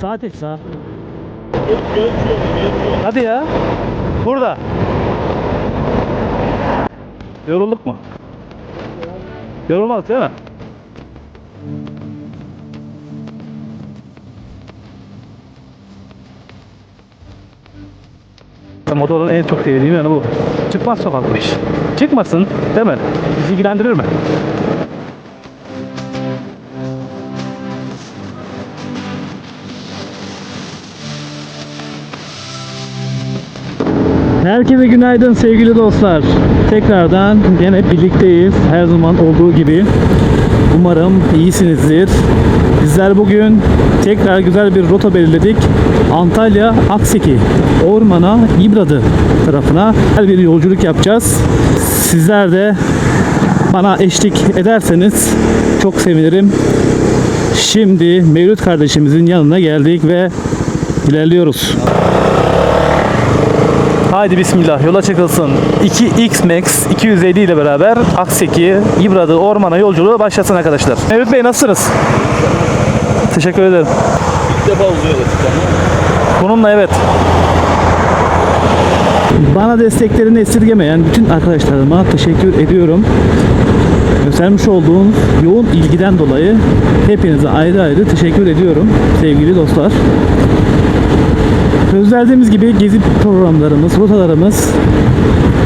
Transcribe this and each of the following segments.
Sağ tek sağ. Hadi ya. Burada. Yorulduk mu? Yorulmadık değil mi? Motorun en çok sevdiğim yanı bu. Çıkmaz sokak bu iş. Çıkmasın değil mi? Bizi ilgilendirir mi? Herkese günaydın sevgili dostlar. Tekrardan gene birlikteyiz. Her zaman olduğu gibi. Umarım iyisinizdir. Bizler bugün tekrar güzel bir rota belirledik. Antalya Akseki, Orman'a, İbradı tarafına güzel bir yolculuk yapacağız. Sizler de bana eşlik ederseniz çok sevinirim. Şimdi Mevlüt kardeşimizin yanına geldik ve ilerliyoruz. Haydi bismillah yola çıkılsın. 2X Max 250 ile beraber Akseki, İbradı ormana yolculuğu başlasın arkadaşlar. Mevlüt Bey nasılsınız? Teşekkür ederim. İlk defa uzuyor Bununla evet. Bana desteklerini esirgemeyen bütün arkadaşlarıma teşekkür ediyorum. Göstermiş olduğun yoğun ilgiden dolayı hepinize ayrı ayrı teşekkür ediyorum sevgili dostlar. Söz verdiğimiz gibi gezi programlarımız, rotalarımız,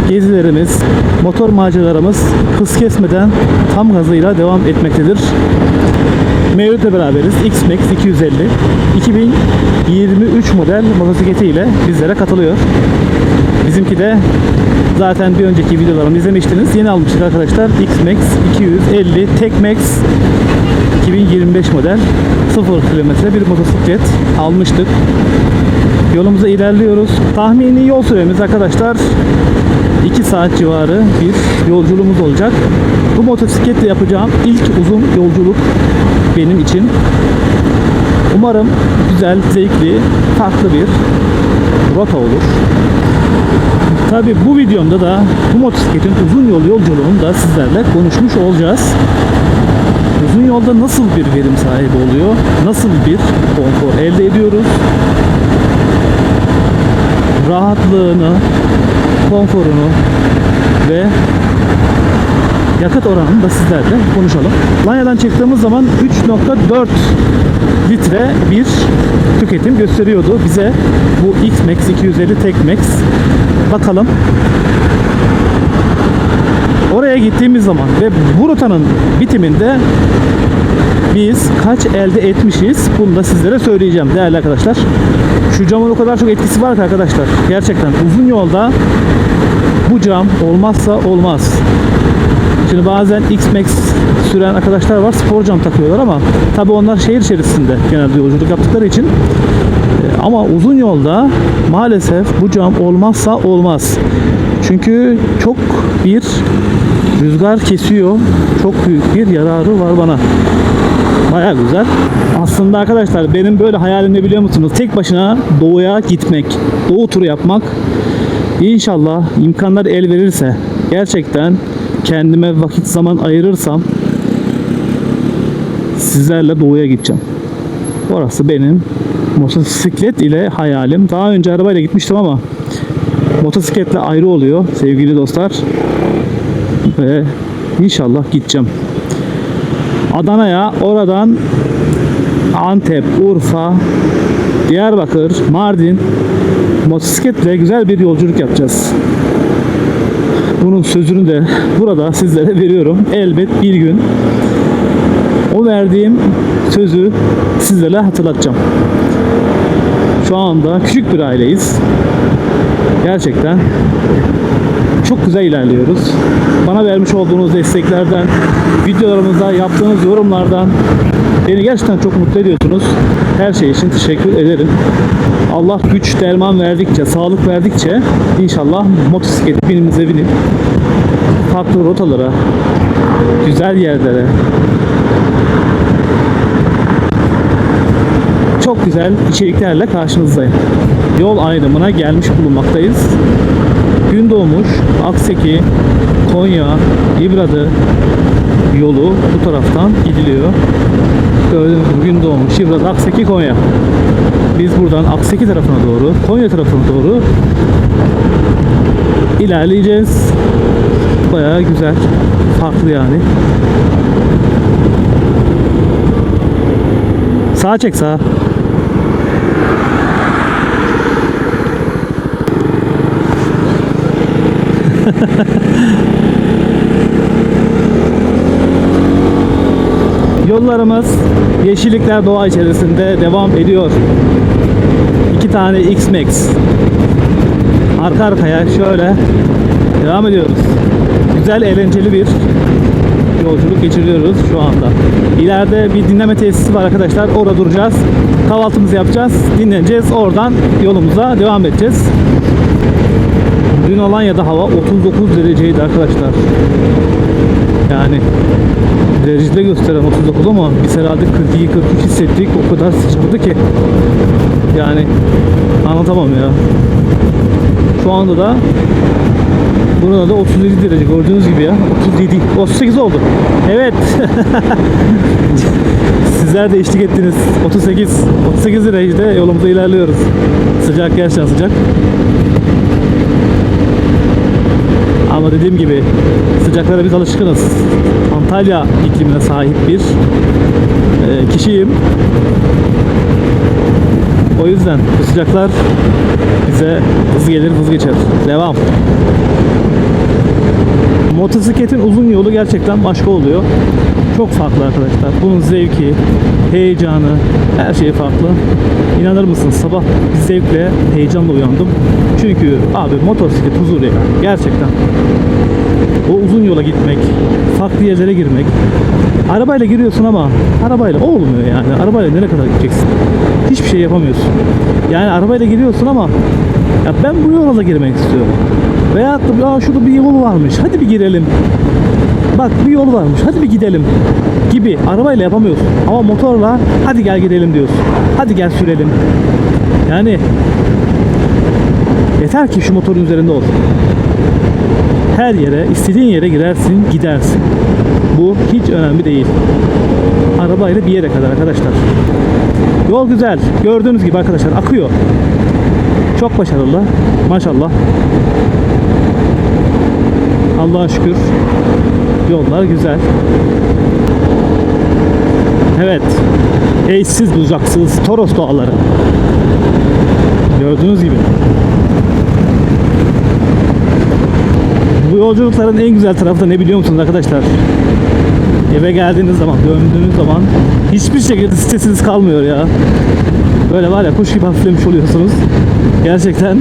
gezilerimiz, motor maceralarımız hız kesmeden tam gazıyla devam etmektedir. Mevlüt'le beraberiz. X-Max 250. 2023 model motosikleti ile bizlere katılıyor. Bizimki de zaten bir önceki videolarımı izlemiştiniz. Yeni almıştık arkadaşlar. X-Max 250 Tek-Max 2025 model 0 kilometre bir motosiklet almıştık. Yolumuza ilerliyoruz. Tahmini yol süremiz arkadaşlar 2 saat civarı bir yolculuğumuz olacak. Bu motosikletle yapacağım ilk uzun yolculuk benim için. Umarım güzel, zevkli, farklı bir rota olur. Tabi bu videomda da bu motosikletin uzun yol yolculuğunu da sizlerle konuşmuş olacağız. Uzun yolda nasıl bir verim sahibi oluyor? Nasıl bir konfor elde ediyoruz? Rahatlığını, konforunu ve yakıt oranını da sizlerle konuşalım. Lanya'dan çıktığımız zaman 3.4 litre bir tüketim gösteriyordu bize bu X-Max 250 Tek-Max. Bakalım Oraya gittiğimiz zaman ve bu rotanın bitiminde biz kaç elde etmişiz bunu da sizlere söyleyeceğim değerli arkadaşlar. Şu camın o kadar çok etkisi var ki arkadaşlar. Gerçekten uzun yolda bu cam olmazsa olmaz. Şimdi bazen X-Max süren arkadaşlar var spor cam takıyorlar ama tabi onlar şehir içerisinde genelde yolculuk yaptıkları için e, ama uzun yolda maalesef bu cam olmazsa olmaz. Çünkü çok bir rüzgar kesiyor. Çok büyük bir yararı var bana. Baya güzel. Aslında arkadaşlar benim böyle hayalim ne biliyor musunuz? Tek başına doğuya gitmek, doğu turu yapmak. İnşallah imkanlar el verirse gerçekten kendime vakit zaman ayırırsam sizlerle doğuya gideceğim. Orası benim motosiklet ile hayalim. Daha önce arabayla gitmiştim ama motosikletle ayrı oluyor sevgili dostlar. Ve inşallah gideceğim. Adana'ya oradan Antep, Urfa, Diyarbakır, Mardin motosikletle güzel bir yolculuk yapacağız. Bunun sözünü de burada sizlere veriyorum. Elbet bir gün o verdiğim sözü sizlere hatırlatacağım. Şu anda küçük bir aileyiz. Gerçekten çok güzel ilerliyoruz. Bana vermiş olduğunuz desteklerden, videolarımızda yaptığınız yorumlardan beni gerçekten çok mutlu ediyorsunuz. Her şey için teşekkür ederim. Allah güç, derman verdikçe, sağlık verdikçe inşallah motosiklet binimize binip farklı rotalara, güzel yerlere, güzel içeriklerle karşınızdayım. Yol ayrımına gelmiş bulunmaktayız. Gün doğmuş, Akseki, Konya, İbradı yolu bu taraftan gidiliyor. Gördüğünüz gibi gün doğmuş. Şifrası Akseki Konya. Biz buradan Akseki tarafına doğru, Konya tarafına doğru ilerleyeceğiz. Bayağı güzel. Farklı yani. Sağa çek sağa. Yollarımız yeşillikler doğa içerisinde devam ediyor. İki tane X-Max. Arka arkaya şöyle devam ediyoruz. Güzel eğlenceli bir yolculuk geçiriyoruz şu anda. İleride bir dinleme tesisi var arkadaşlar. Orada duracağız. Kahvaltımızı yapacağız. Dinleneceğiz. Oradan yolumuza devam edeceğiz. Dün Alanya'da hava 39 dereceydi arkadaşlar. Yani derecede gösteren 39 ama biz herhalde 42-43 hissettik. O kadar sıcaktı ki. Yani anlatamam ya. Şu anda da burada da 37 derece gördüğünüz gibi ya. 37, 38 oldu. Evet. Sizler de eşlik ettiniz. 38, 38 derecede yolumuza ilerliyoruz. Sıcak gerçekten sıcak. Ama dediğim gibi sıcaklara biz alışkınız. Antalya iklimine sahip bir e, kişiyim. O yüzden bu sıcaklar bize hız gelir hız geçer. Devam. Motosikletin uzun yolu gerçekten başka oluyor. Çok farklı arkadaşlar. Bunun zevki, heyecanı, her şey farklı. İnanır mısınız sabah bir zevkle, heyecanla uyandım. Çünkü abi motosiklet huzur ya. Gerçekten. O uzun yola gitmek, farklı yerlere girmek. Arabayla giriyorsun ama arabayla olmuyor yani. Arabayla nereye kadar gideceksin? Hiçbir şey yapamıyorsun. Yani arabayla giriyorsun ama ya ben bu yola girmek istiyorum. Veyahut da şurada bir yol varmış. Hadi bir girelim. Bak bir yol varmış. Hadi bir gidelim. Gibi arabayla yapamıyorsun. Ama motorla hadi gel gidelim diyorsun. Hadi gel sürelim. Yani yeter ki şu motorun üzerinde ol. Her yere, istediğin yere girersin, gidersin. Bu hiç önemli değil. Arabayla bir yere kadar arkadaşlar. Yol güzel. Gördüğünüz gibi arkadaşlar akıyor. Çok başarılı. Maşallah. Allah'a şükür. Yollar güzel. Evet. Eşsiz bucaksız Toros dağları. Gördüğünüz gibi. Bu yolculukların en güzel tarafı da ne biliyor musunuz arkadaşlar? Eve geldiğiniz zaman, döndüğünüz zaman hiçbir şekilde stresiniz kalmıyor ya. Böyle var ya kuş gibi hafiflemiş oluyorsunuz. Gerçekten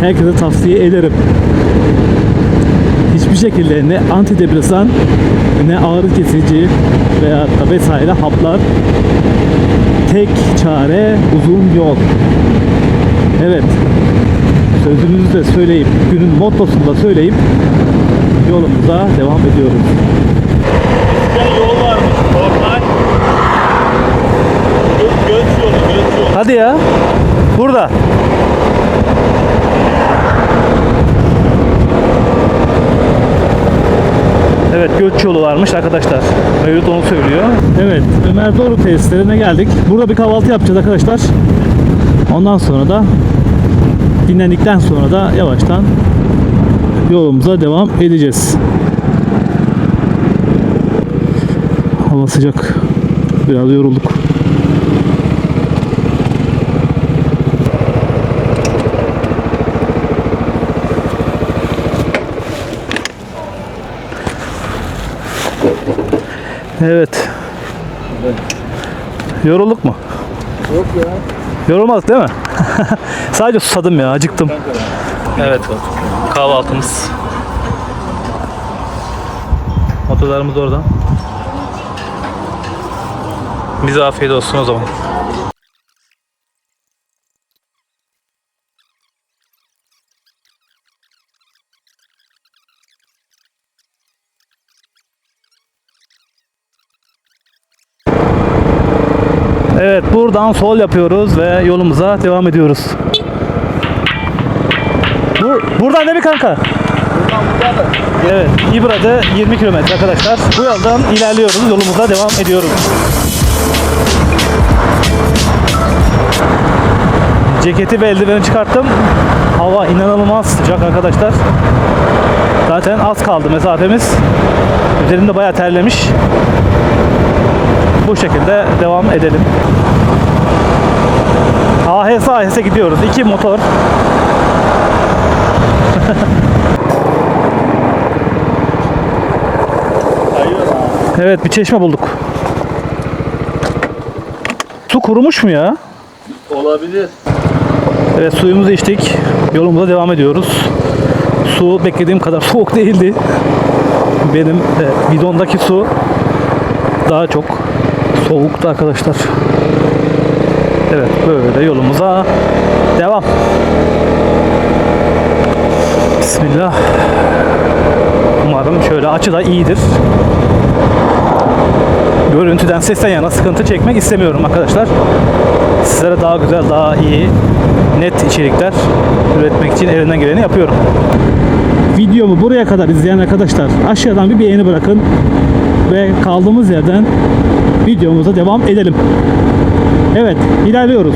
herkese tavsiye ederim. Hiçbir şekilde ne antidepresan ne ağrı kesici veya da vesaire haplar tek çare uzun yol. Evet. Sözümüzü de söyleyip günün mottosunu da söyleyip yolumuza devam ediyoruz. yol varmış normal. Gö- göç yolu, göç yolu. Hadi ya. Burada. Evet göç yolu varmış arkadaşlar. Mevlüt onu söylüyor. Evet Ömer Doğru tesislerine geldik. Burada bir kahvaltı yapacağız arkadaşlar. Ondan sonra da dinlendikten sonra da yavaştan yolumuza devam edeceğiz. Hava sıcak. Biraz yorulduk. Evet. Yorulduk mu? Yok ya. Yorulmadık değil mi? Sadece susadım ya, acıktım. Evet, kahvaltımız. Motorlarımız orada. Bize afiyet olsun o zaman. Evet buradan sol yapıyoruz ve yolumuza devam ediyoruz. Bur buradan değil mi kanka? Evet, İbra'da 20 kilometre arkadaşlar. Bu yoldan ilerliyoruz, yolumuza devam ediyoruz. Ceketi ve eldiveni çıkarttım. Hava inanılmaz sıcak arkadaşlar. Zaten az kaldı mesafemiz. Üzerimde bayağı terlemiş. Bu şekilde devam edelim. AHS AHS gidiyoruz. İki motor. Evet bir çeşme bulduk. Su kurumuş mu ya? Olabilir. Evet suyumuzu içtik. Yolumuza devam ediyoruz. Su beklediğim kadar soğuk değildi. Benim e, bidondaki su daha çok soğuktu arkadaşlar. Evet böyle yolumuza devam. Bismillah. Umarım şöyle açı da iyidir. Görüntüden sesten yana sıkıntı çekmek istemiyorum arkadaşlar. Sizlere daha güzel, daha iyi, net içerikler üretmek için elinden geleni yapıyorum. Videomu buraya kadar izleyen arkadaşlar aşağıdan bir beğeni bırakın ve kaldığımız yerden videomuza devam edelim. Evet, ilerliyoruz.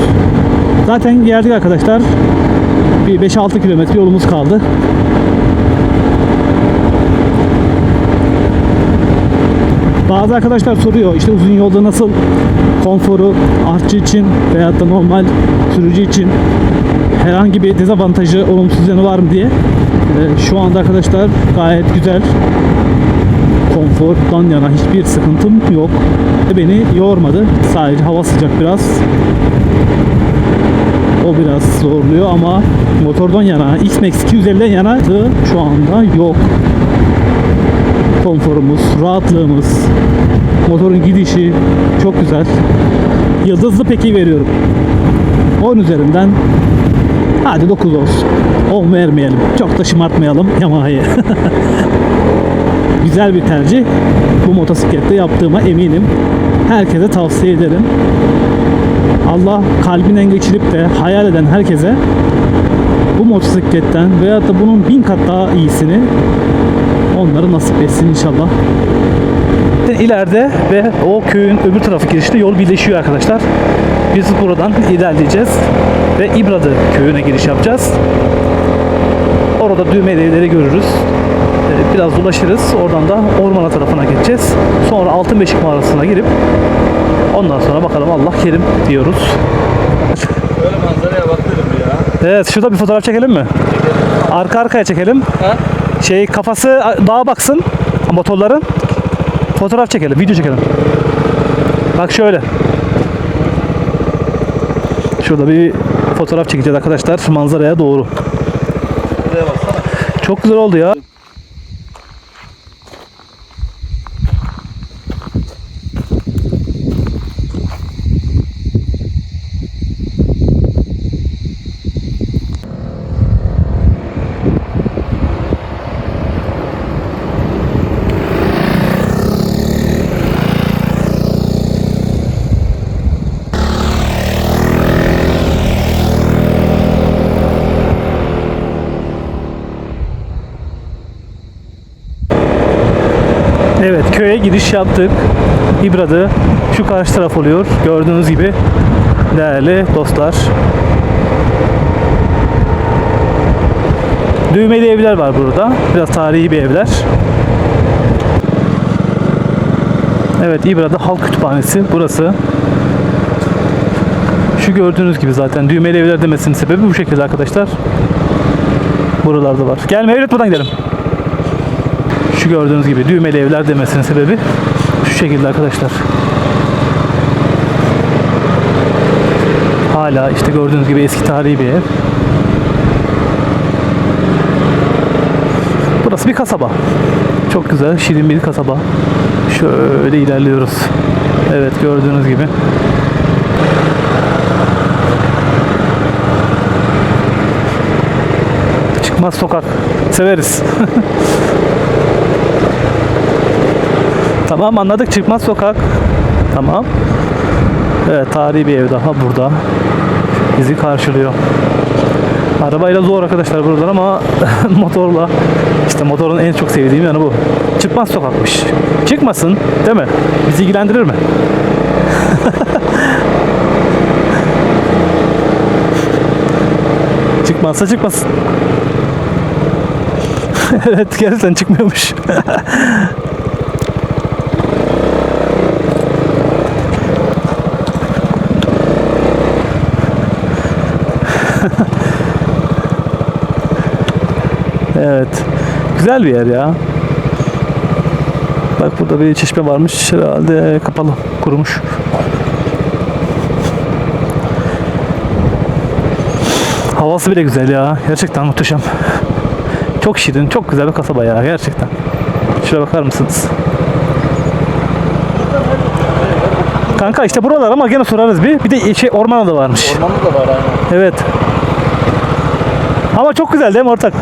Zaten geldik arkadaşlar. Bir 5-6 kilometre yolumuz kaldı. Bazı arkadaşlar soruyor işte uzun yolda nasıl konforu artçı için veyahut da normal sürücü için herhangi bir dezavantajı, olumsuz yanı var mı diye. Ee, şu anda arkadaşlar gayet güzel. Konfordan yana hiçbir sıkıntım yok. Ve Beni yormadı. Sadece hava sıcak biraz. O biraz zorluyor ama motordan yana, X-Max 250'den yana şu anda yok konforumuz, rahatlığımız, motorun gidişi çok güzel. Yıldızlı peki veriyorum. 10 üzerinden hadi 9 olsun. 10 vermeyelim. Çok da şımartmayalım Yamaha'yı. güzel bir tercih. Bu motosiklette yaptığıma eminim. Herkese tavsiye ederim. Allah kalbinden geçirip de hayal eden herkese bu motosikletten veyahut da bunun bin kat daha iyisini onları nasip etsin inşallah. İleride ve o köyün öbür tarafı girişte yol birleşiyor arkadaşlar. Biz buradan ilerleyeceğiz ve İbradı köyüne giriş yapacağız. Orada düğmeli evleri görürüz. Biraz dolaşırız. Oradan da ormana tarafına geçeceğiz. Sonra Altınbeşik mağarasına girip ondan sonra bakalım Allah kerim diyoruz. Böyle manzaraya bak dedim ya. Evet şurada bir fotoğraf çekelim mi? Arka arkaya çekelim. Ha? Şey kafası dağa baksın motorların. Fotoğraf çekelim, video çekelim. Bak şöyle. Şurada bir fotoğraf çekeceğiz arkadaşlar manzaraya doğru. Çok güzel oldu ya. Evet köye giriş yaptık. İbradı şu karşı taraf oluyor. Gördüğünüz gibi değerli dostlar. Düğmeli evler var burada. Biraz tarihi bir evler. Evet İbra'da Halk Kütüphanesi burası. Şu gördüğünüz gibi zaten düğmeli evler demesinin sebebi bu şekilde arkadaşlar. Buralarda var. Gel Mevlüt buradan gidelim. Gördüğünüz gibi düğmeli evler demesinin sebebi şu şekilde arkadaşlar. Hala işte gördüğünüz gibi eski tarihi bir ev. Burası bir kasaba. Çok güzel, şirin bir kasaba. Şöyle ilerliyoruz. Evet gördüğünüz gibi. Çıkmaz sokak. Severiz. Tamam anladık çıkmaz sokak. Tamam. Evet tarihi bir ev daha burada. Bizi karşılıyor. Arabayla zor arkadaşlar buralar ama motorla işte motorun en çok sevdiğim yanı bu. Çıkmaz sokakmış. Çıkmasın değil mi? Bizi ilgilendirir mi? Çıkmazsa çıkmasın. evet gerçekten çıkmıyormuş. evet. Güzel bir yer ya. Bak burada bir çeşme varmış. Herhalde kapalı. Kurumuş. Havası bile güzel ya. Gerçekten muhteşem. Çok şirin, çok güzel bir kasaba ya gerçekten. Şuraya bakar mısınız? Kanka işte buralar ama gene sorarız bir. Bir de şey orman da varmış. Ormanı da var aynen. Evet. Ama çok güzel değil mi ortak?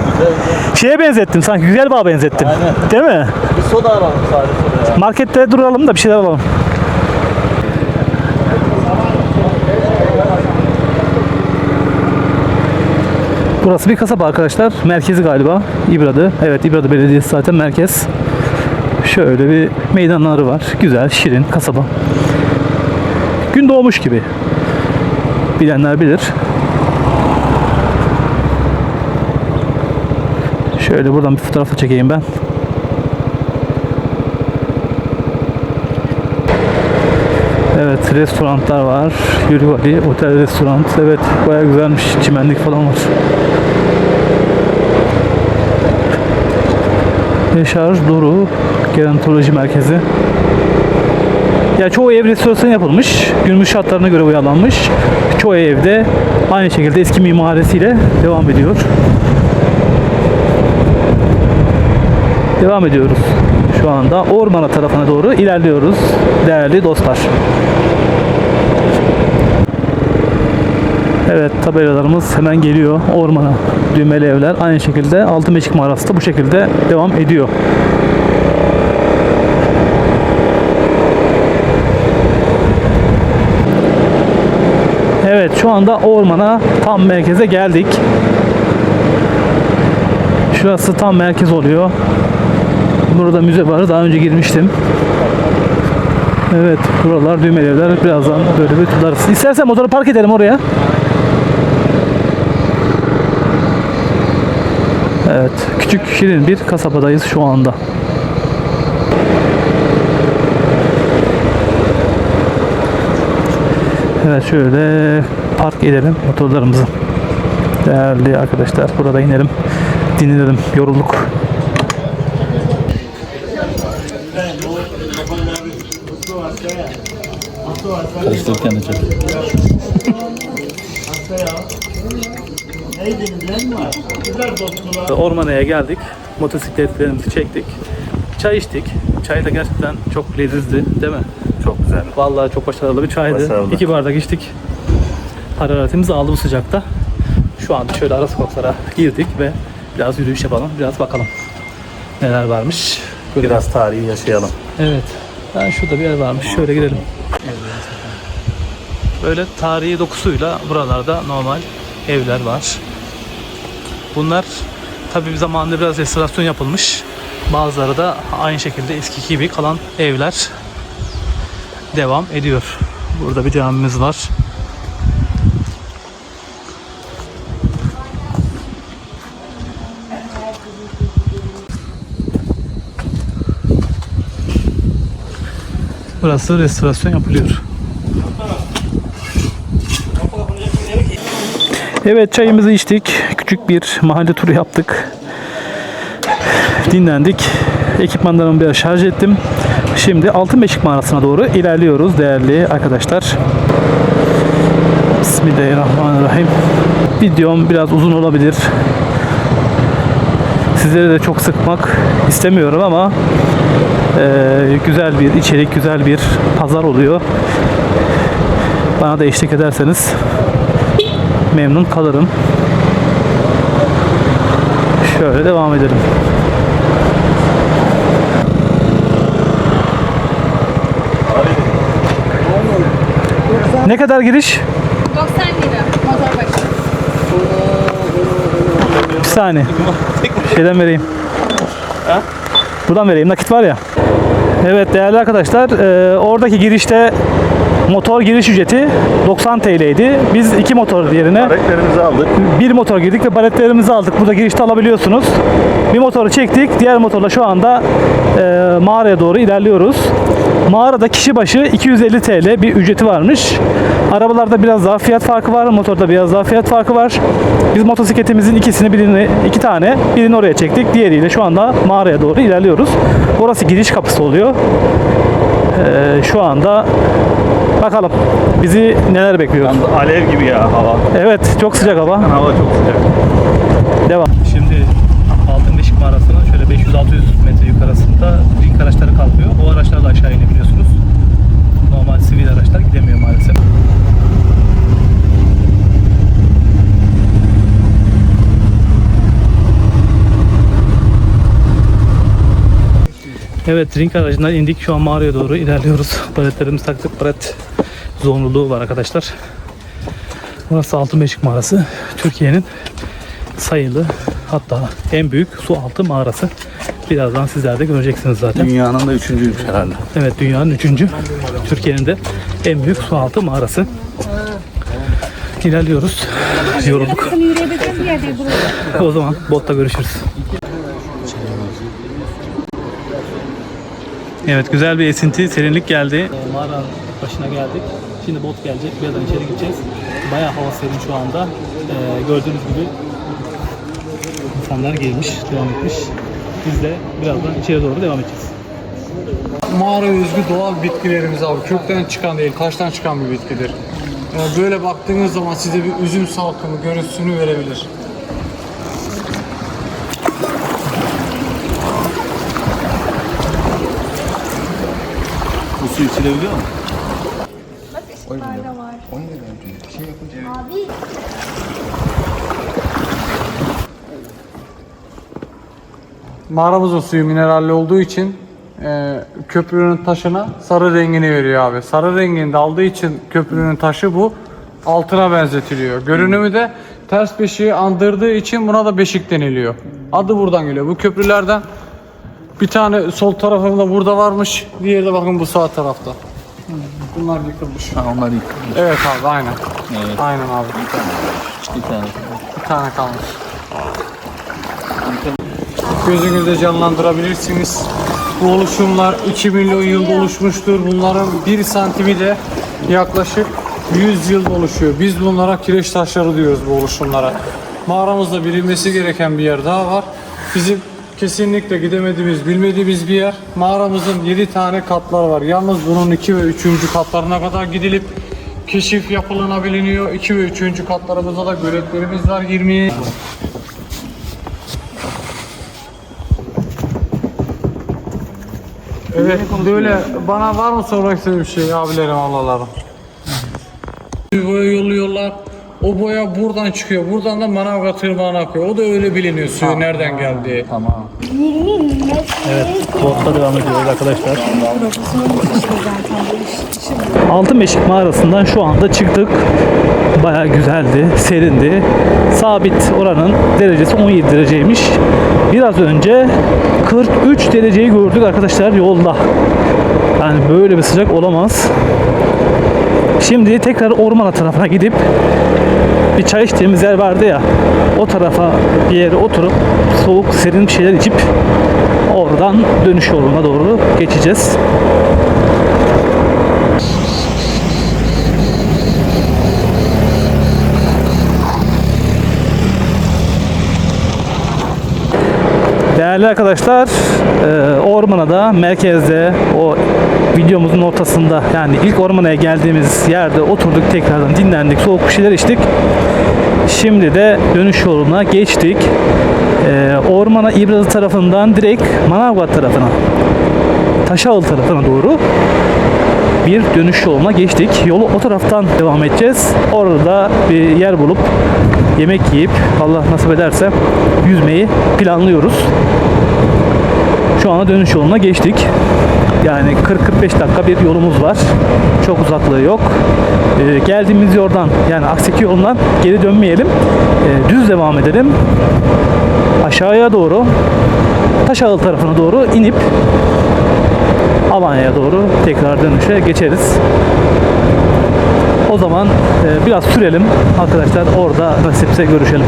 Şeye benzettim sanki güzel bağa benzettim. Aynen. Değil mi? Bir soda alalım sadece soda ya. Markette duralım da bir şeyler alalım. Burası bir kasaba arkadaşlar. Merkezi galiba. İbra'dı. Evet İbra'da Belediyesi zaten merkez. Şöyle bir meydanları var. Güzel, şirin kasaba. Gün doğmuş gibi. Bilenler bilir. Şöyle buradan bir fotoğraf çekeyim ben. Evet restoranlar var. Yürüvali otel restoran. Evet baya güzelmiş. Çimenlik falan var. Yaşar Doru Gerontoloji Merkezi. Ya çoğu ev restorasyon yapılmış. Günümüz şartlarına göre uyarlanmış. Çoğu evde aynı şekilde eski mimarisiyle devam ediyor. Devam ediyoruz. Şu anda ormana tarafına doğru ilerliyoruz değerli dostlar. Evet tabelalarımız hemen geliyor ormana. Düğmeli evler aynı şekilde Altın Beşik mağarası da bu şekilde devam ediyor. Evet şu anda ormana tam merkeze geldik. Şurası tam merkez oluyor. Burada müze var. Daha önce girmiştim. Evet, buralar düğmeli. Birazdan böyle bir tutarız. İstersen motoru park edelim oraya. Evet, küçük şirin bir kasabadayız şu anda. Evet, şöyle park edelim motorlarımızı. Değerli arkadaşlar, burada inelim. Dinleyelim, yorulduk. Karıştırırken de çok. Ormanaya geldik. Motosikletlerimizi çektik. Çay içtik. Çay da gerçekten çok lezizdi değil mi? Çok güzel. Vallahi çok başarılı bir çaydı. Başarılı. İki bardak içtik. Hararetimizi aldı bu sıcakta. Şu anda şöyle ara sokaklara girdik ve biraz yürüyüş yapalım. Biraz bakalım neler varmış. Görelim. Biraz tarihi yaşayalım. Evet. Ben şurada bir yer varmış. Şöyle girelim. Böyle tarihi dokusuyla buralarda normal evler var. Bunlar tabii bir zamanında biraz restorasyon yapılmış. Bazıları da aynı şekilde eski gibi kalan evler devam ediyor. Burada bir camimiz var. Burası restorasyon yapılıyor. Evet çayımızı içtik. Küçük bir mahalle turu yaptık. Dinlendik. Ekipmanlarımı biraz şarj ettim. Şimdi Altınbeşik mağarasına doğru ilerliyoruz değerli arkadaşlar. Bismillahirrahmanirrahim. Videom biraz uzun olabilir. Sizleri de çok sıkmak istemiyorum ama ee, güzel bir içerik, güzel bir pazar oluyor. Bana da eşlik ederseniz memnun kalırım. Şöyle devam edelim. Ne kadar giriş? 90 lira motor başı. Bir saniye. Şeyden vereyim. Buradan vereyim. Nakit var ya. Evet değerli arkadaşlar e, oradaki girişte motor giriş ücreti 90 TL'ydi. Biz iki motor yerine Reklerimizi aldık. bir motor girdik ve baletlerimizi aldık. Burada girişte alabiliyorsunuz. Bir motoru çektik. Diğer motorla şu anda e, mağaraya doğru ilerliyoruz. Mağarada kişi başı 250 TL bir ücreti varmış. Arabalarda biraz daha fiyat farkı var. Motorda biraz daha fiyat farkı var. Biz motosikletimizin ikisini birini iki tane birini oraya çektik. Diğeriyle şu anda mağaraya doğru ilerliyoruz. Orası giriş kapısı oluyor. E, şu anda bakalım bizi neler bekliyor. Yalnız alev gibi ya hava. Evet çok sıcak hava. Hava çok sıcak. Devam. Şimdi Altın Beşik mağarasının şöyle 500-600 metre yukarısında ring araçları kalkıyor. O araçlarla aşağı inebiliyorsunuz. Normal sivil araçlar gidemiyor maalesef. Evet ring aracından indik şu an mağaraya doğru ilerliyoruz. Baletlerimizi taktık. Balet zorunluluğu var arkadaşlar. Burası Altın Beşik Mağarası. Türkiye'nin sayılı hatta en büyük su altı mağarası. Birazdan sizler de göreceksiniz zaten. Dünyanın da üçüncüymüş herhalde. Evet dünyanın üçüncü, Türkiye'nin de en büyük su altı mağarası. İlerliyoruz. Yorulduk. O zaman botta görüşürüz. Evet güzel bir esinti, serinlik geldi. Mağara başına geldik. Şimdi bot gelecek. Birazdan içeri gideceğiz. Bayağı hava serin şu anda. Ee, gördüğünüz gibi insanlar gelmiş, devam etmiş. Biz de birazdan içeri doğru devam edeceğiz. mağara özgü doğal bitkilerimiz abi. Kökten çıkan değil, taştan çıkan bir bitkidir. Yani böyle baktığınız zaman size bir üzüm salkımı görüntüsünü verebilir. Su içilebiliyor mu? Mağaramızın suyu mineralli olduğu için e, köprünün taşına sarı rengini veriyor abi. Sarı rengini de aldığı için köprünün taşı bu altına benzetiliyor. Görünümü de ters beşiği andırdığı için buna da beşik deniliyor. Adı buradan geliyor. Bu köprülerden bir tane sol tarafında burada varmış. Diğeri de bakın bu sağ tarafta. Bunlar yıkılmış. Ha onlar yıkılmış. Evet abi aynen. Evet. Aynen abi. Bir tane. Bir tane kalmış. Gözünüzde canlandırabilirsiniz. Bu oluşumlar 2 milyon yılda oluşmuştur. Bunların 1 santimi de yaklaşık 100 yılda oluşuyor. Biz bunlara kireç taşları diyoruz bu oluşumlara. Mağaramızda bilinmesi gereken bir yer daha var. Bizim kesinlikle gidemediğimiz, bilmediğimiz bir yer. Mağaramızın 7 tane katlar var. Yalnız bunun 2 ve 3. katlarına kadar gidilip keşif yapılınabiliyor. 2 ve 3. katlarımızda da göletlerimiz var 20. Evet böyle bana var mı sormak istediğin bir şey abilerim ablalarım? Boya yolluyorlar. O boya buradan çıkıyor. Buradan da Manavgat tırmağına akıyor. O da öyle biliniyor suyu nereden geldiği. Tamam. 20 metre. Evet, botta devam ediyoruz arkadaşlar. Altın Beşik mağarasından şu anda çıktık. Bayağı güzeldi, serindi. Sabit oranın derecesi 17 dereceymiş. Biraz önce 43 dereceyi gördük arkadaşlar yolda. Yani böyle bir sıcak olamaz. Şimdi tekrar ormana tarafına gidip bir çay içtiğimiz yer vardı ya o tarafa bir yere oturup soğuk serin bir şeyler içip oradan dönüş yoluna doğru geçeceğiz. Değerli arkadaşlar, e, ormana da merkezde o videomuzun ortasında yani ilk ormana geldiğimiz yerde oturduk tekrardan dinlendik, soğuk bir şeyler içtik. Şimdi de dönüş yoluna geçtik. E, ormana İbrazı tarafından direkt Manavgat tarafına, Taşağıl tarafına doğru bir dönüş yoluna geçtik. Yolu o taraftan devam edeceğiz. Orada bir yer bulup yemek yiyip Allah nasip ederse yüzmeyi planlıyoruz. Şu anda dönüş yoluna geçtik. Yani 40-45 dakika bir yolumuz var. Çok uzaklığı yok. Ee, geldiğimiz yoldan yani Akseki yolundan geri dönmeyelim. Ee, düz devam edelim. Aşağıya doğru Taşağıl tarafına doğru inip Alanya'ya doğru tekrar dönüşe geçeriz. O zaman e, biraz sürelim arkadaşlar orada nasipse görüşelim.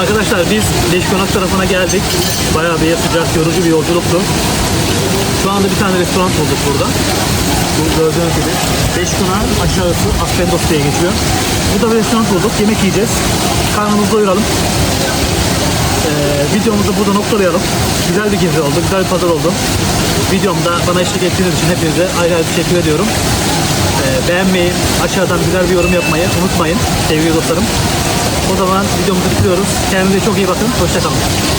Arkadaşlar biz Leşkonak tarafına geldik. Bayağı bir sıcak, yorucu bir yolculuktu. Şu anda bir tane restoran bulduk burada. Bu gördüğünüz gibi. Leşkonak aşağısı Aspendos diye geçiyor. Burada bir restoran bulduk. Yemek yiyeceğiz. Karnımızı doyuralım. Ee, videomuzu burada noktalayalım. Güzel bir gezi oldu, güzel bir pazar oldu. Videomda bana eşlik ettiğiniz için hepinize ayrı ayrı teşekkür ediyorum. Ee, beğenmeyi, aşağıdan güzel bir yorum yapmayı unutmayın sevgili dostlarım. O zaman videomuzu bitiriyoruz. Kendinize çok iyi bakın. Hoşçakalın.